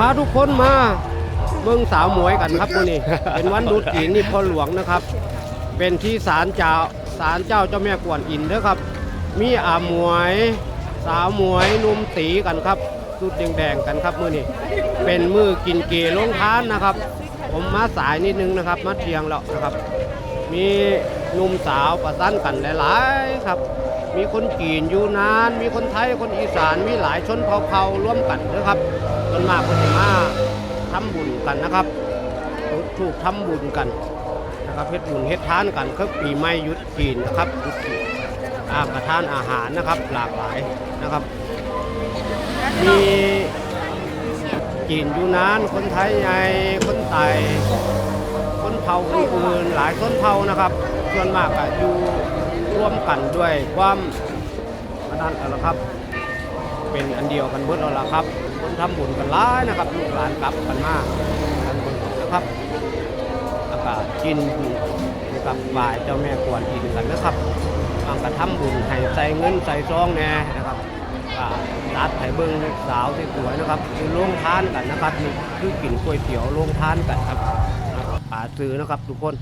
พาทุกคนมาเมืองสาวหมวยกันครับมื้อนี้ เป็นวันดุษจีนนี่พ่อหลวงนะครับ เป็นที่ศาลเจ้าศาลเจ้าเจ้าแม่กวนอินเด้อครับ มีอาหมวย สาวหมวยนุ่มตีกันครับสุดแดงๆกันครับมื้อนี้เป็นมือกินเกลงทานนะครับ ผมมาสายนิดนึงนะครับ มาเทียงแล้วนะครับ มีหนุ่มสาวประสันกันหลายๆครับ มีคนกีนอยู่นาน มีคนไทยคนอีสานมีหลายชนเผ่าๆร่วมกันนะครับส่วนมากคนมาทำบุญกันนะครับถูกทำบุญกันนะครับเฮ็ดบุญเฮ็ดทานกันคือปีใหม่ยุดจีนนะครับยุดจีนอ่าประทานอาหารนะครับหลากหลายนะครับ มีจีนอยู่นานคนไทยใหญ่คนไต่คนเผ่าอื่นๆหลายชนเผ่านะครับส่วนมากอะอยู่ร่วมกันด้วยความอันนั้นเอาละครับ เป็นอันเดียวกันเบิดแล้วล่ะครับ คนทำบุญกันหลายนะครับลูกหลานกลับกันมาทำบุญนะครับแล้วก็กินกับบ่ายเจ้าแม่กวนอินกันนะครับบางกระทำบุญให้ใส่เงินใส่ซองแน่นะครับรัดให้เบิ้งสาวที่สวยนะครับคือโรงทานกันนะครับนี่คือกินก๋วยเตี๋ยวโรงทานกันครับ ป่าซื้อนะครับทุกคน